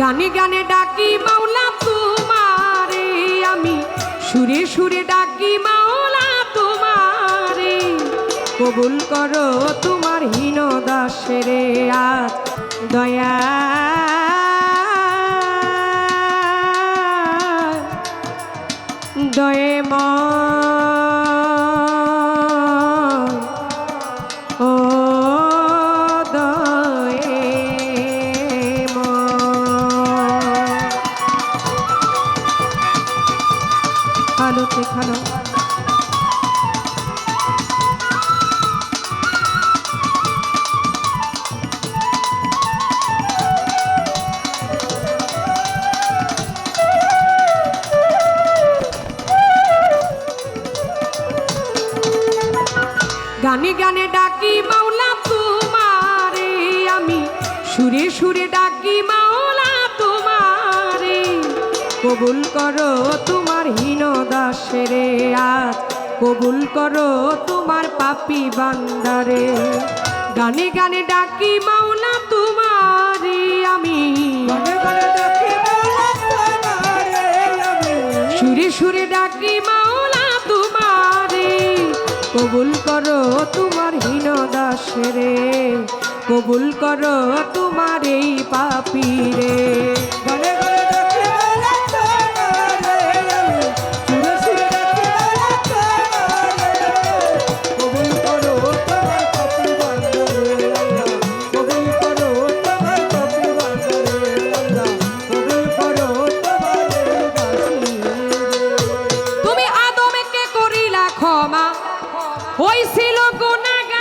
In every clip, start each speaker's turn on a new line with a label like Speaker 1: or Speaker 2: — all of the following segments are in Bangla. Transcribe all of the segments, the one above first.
Speaker 1: গানে গানে ডাকি মাওলা তোমারে, আমি সুরে সুরে ডাকি মাওলা তোমারে। কবুল করো তোমার হীন দাসেরে আজ দয়া। দয়ে মা খালো গানে গানে ডাকি মাওলা তোমারে আমি সুরে সুরে ডাকি তোমারে কবুল করো তোমার হীন দাসেরে আজ। কবুল করো তোমার পাপি বান্দারে। গানে গানে ডাকি মাওলা তোমারে আমি। সুরে সুরে ডাকি মাওলা তোমারে। কবুল করো তোমার হীন দাসরে। কবুল করো তোমার এই পাপিরে। তুমি হইছিল গুনাগার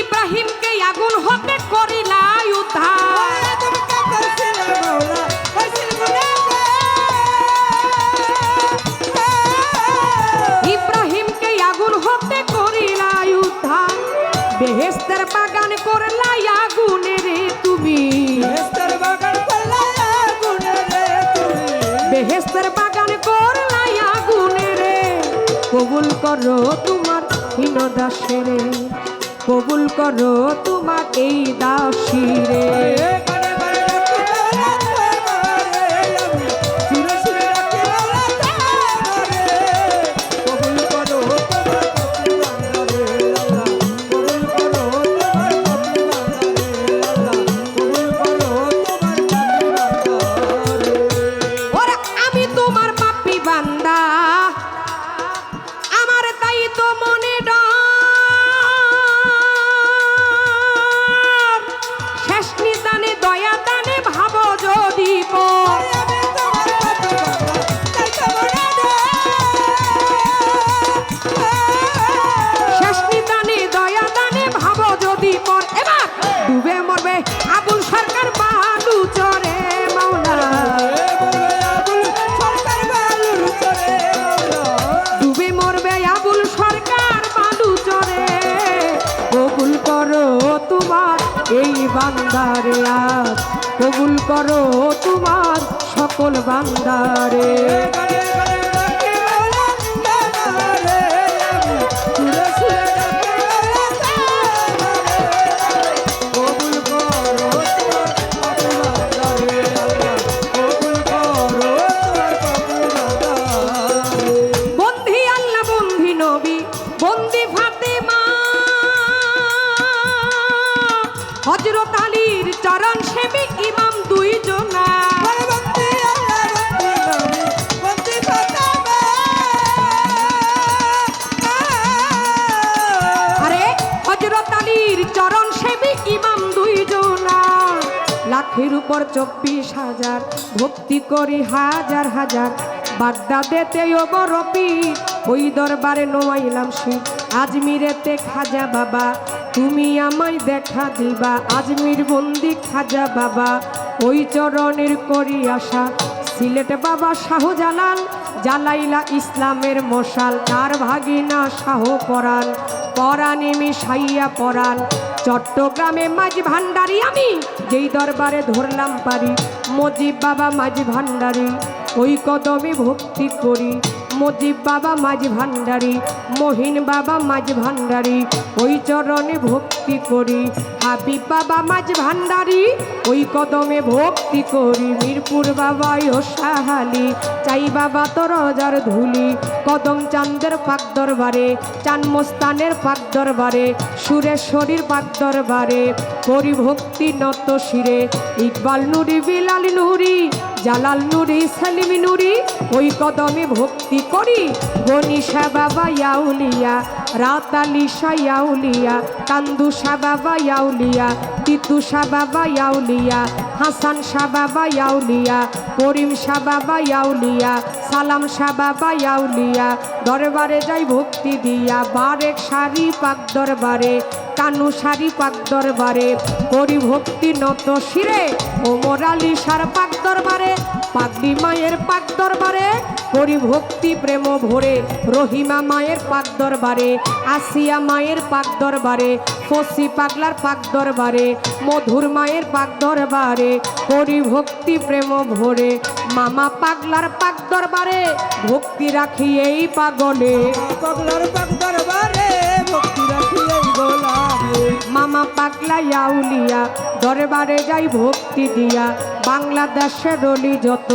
Speaker 1: ইব্রাহিমকে আগুন হতে করিলা উদ্ধার। ইব্রাহিমকে আগুন হতে করিলা উদ্ধার। বেহেস্তের বাগান করলা আগুনে কবুল করো তোমার হীন দাসেরে। কবুল করো তোমার এই দাসিরে। এই বান্দারে আজ কবুল করো তোমার সকল বান্দারে। লাখের চব্বিশ হাজার, ভক্তি করি হাজার হাজার। বাগদাদেতে বরপি ওই দরবারে নোয়াইলাম শিব। আজমিরেতে খাজা বাবা, তুমি আমায় দেখা দিবা। আজমির বন্দি খাজা বাবা, ওই চরণের করি আশা। সিলেট বাবা শাহজালাল, জালাইলা ইসলামের মশাল। তার ভাগিনা শাহ পরাণ, পরাণে মিশাইয়া পরাণ। চট্টগ্রামে মাঝ ভান্ডারি আমি। যেই দরবারে ধরলাম পারি, মজিব বাবা মাঝ ভান্ডারি। ওই কদমে ভক্তি করি। মজিব বাবা মাঝ ভান্ডারি, মহিন বাবা মাঝ ভান্ডারি, ওই চরণে ভক্তি করি। হাবিব বাবা মাঝ ভান্ডারি, ওই কদমে ভক্তি করি। মিরপুর বাবাই ও সাহালি চাই বাবা তোর রজার ধুলি। কদম চান্দের পাক দরবারে, চান মোস্তানের পাক দরবারে সুরেশ্বরীর পাক দরবারে, করি ভক্তি নত শিরে। ইকবাল নুরি, বিলাল নুরি জালাল নুরি, সালিমি নুরি, ওই কদমে ভক্তি করি। গনিশা বাবা ইয়াউলিয়া রাতালি ইয়াউলিয়া কান্দু শাহ বাবা ইয়াউলিয়া তিতু শাহ বাবা ইয়াউলিয়া হাসান শাহ বাবা ইয়াউলিয়া করিম শাহ বাবা ইয়াউলিয়া সালাম শাহ বাবা ইয়াউলিয়া দরবারে যাই ভক্তি দিয়া, বারেক শাড়ি পাক দরবারে কানু শাড়ি পাক দরবারে করি ভক্তি নত শিরে, ও মোরালি সার পাক দরবারে, পাগলি মায়ের পাক দরবারে করি ভক্তি প্রেম ভরে, রহিমা মায়ের পাক দরবারে, আসিয়া মায়ের পাক দরবারে, ফসি পাগলার পাক দরবারে, মধুর মায়ের পাক দরবারে করি ভক্তি প্রেম ভরে, মামা পাগলার পাক দরবারে, ভক্তি রাখি এই পাগলে।
Speaker 2: পাগলার পাগ
Speaker 1: পাগলা ইয়াউলিয়া, দরবারে যাই ভক্তি দিয়া। বাংলাদেশের রলি যত,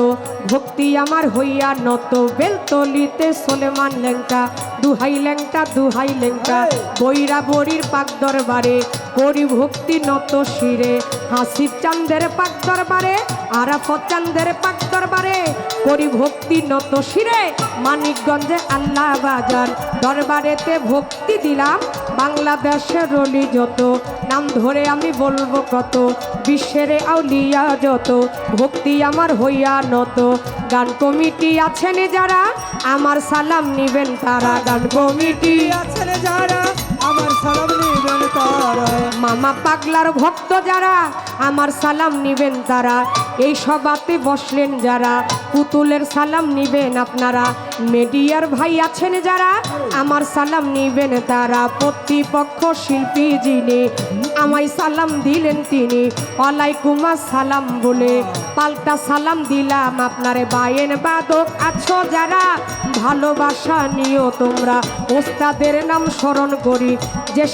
Speaker 1: ভক্তি আমার হইয়া নত। বেলতলিতে সোলেমান লেঙ্কা দুহাই লেঙ্কা দুহাই লেঙ্কা বৈরা বড়ির পাক দরবারে করি ভক্তি নত শিরে। হাসিব চান্দের পাক দরবারে, আরাফত চান্দের পাক দরবারে। করি ভক্তি নত শিরে, মানিকগঞ্জে আল্লাহ বাজার। দরবারেতে ভক্তি দিলাম, বাংলাদেশের রলি যত। নাম ধরে আমি বলব কত? বিশ্বের আউলিয়া যত, ভক্তি আমার হইয়া নত। গান কমিটি আছেন যারা, আমার সালাম নিবেন তারা। গান কমিটি
Speaker 2: আছেন যারা, আমার সালাম নিবেন
Speaker 1: মামা পাগলার ভক্ত যারা, আমার সালাম নিবেন তারা। এই সবাতে বসলেন যারা, পুতুলের সালাম নিবেন আপনারা। মিডিয়ার ভাই আছেন যারা, আমার সালাম নিবেন তারা। প্রতিপক্ষ শিল্পী যিনি, আমায় সালাম দিলেন তিনি। ওয়ালাইকুম সালাম বলে পাল্টা সালাম দিলাম আপনারে। বায়েন বাদক আছো যারা, ভালোবাসা নিও তোমরা। ওস্তাদের নাম স্মরণ করি, যে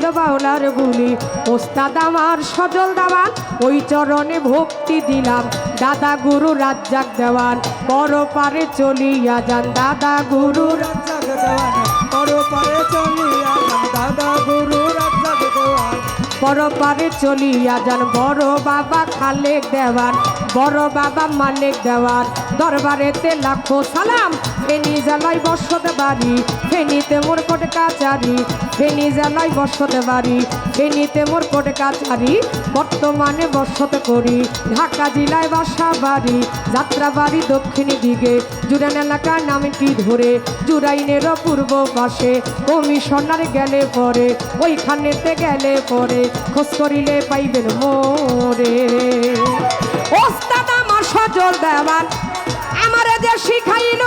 Speaker 1: শিখাইল বাউলার বুলি। ওস্তাদ আমার সজল দাবান, ওই চরণে ভক্তি দিলাম। দাদা গুরু রাজ্জাক দেওয়ান বড় পারে চলিয়া যান। দাদা গুরু
Speaker 2: রাজ্জাক দেওয়ান পর পারে চলিয়া যান। দাদা গুরু রাজ্জাক দেওয়ান
Speaker 1: বড় পারে চলিয়া যান। বড় বাবা খালেক দেওয়ান, বড় বাবা মালিক দেওয়ান। দরবারেতে লাখো সালাম। ফেনি জ্বালাই বসত বাড়ি, ফেনিতে মোর কোট কাচারি। ফেনি জ্বালাই বসত বাড়ি, ফেনিতে মোর কোট কাচারি। বর্তমানে বসত করি, ঢাকা জেলায় বাসা বাড়ি। যাত্রা বাড়ি দক্ষিণ দিকে, জুরান এলাকার নামটি ধরে। জুরাইনেরও পূর্ব পাশে কমিশনার গেলে পরে, ওইখানেতে গেলে পরে, খোঁজ করিলে পাইবেন মোরে। ওস্তাদ আমার সজল দেওয়ান আমারে যে শিখাইল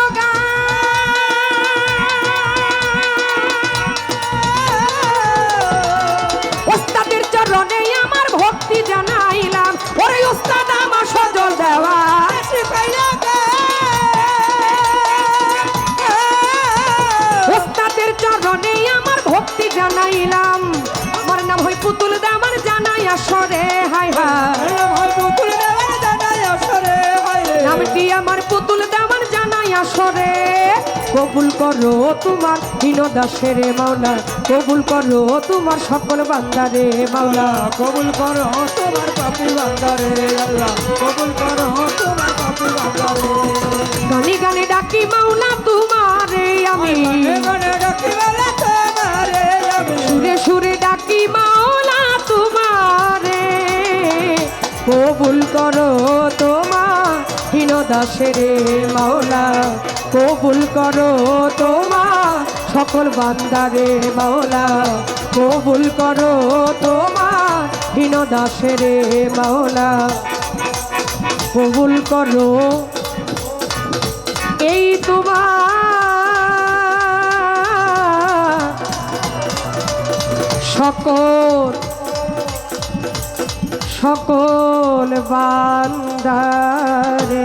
Speaker 1: ওস্তাদের চরণে আমার ভক্তি জানাইলাম। ওরে ওস্তাদ, আমার সজল
Speaker 2: শিখাইলা
Speaker 1: ওস্তাদের চরণে আমার ভক্তি জানাইলাম। আমার নাম হই পুতুল দে, আমার জানাই আসরে হাই হাই
Speaker 2: পুতুল
Speaker 1: আমার পুতুল দে আমার জানাই আসরে কবুল করো তোমার হীনদাসের মাওলা কবুল করো তোমার সকল বান্দারে মাওলা।
Speaker 2: কবুল করো তোমার পাপি বান্দারে আল্লাহ কবুল করো তোমার পাপি বান্দারে
Speaker 1: গানে গানে ডাকি মাওলা তোমারে আমি।
Speaker 2: এখানে ডাকি বেলা তোমারে আমি।
Speaker 1: সুরে সুরে ডাকি মাওলা তোমারে। কবুল করো তোমার হীনদাসের মাওলা, কবুল করো তোমার সকল বান্দারে মাওলা, কবুল করো তোমার হীনদাসের মাওলা। কবুল করো। এই তোমার সকল সকল বান্দারে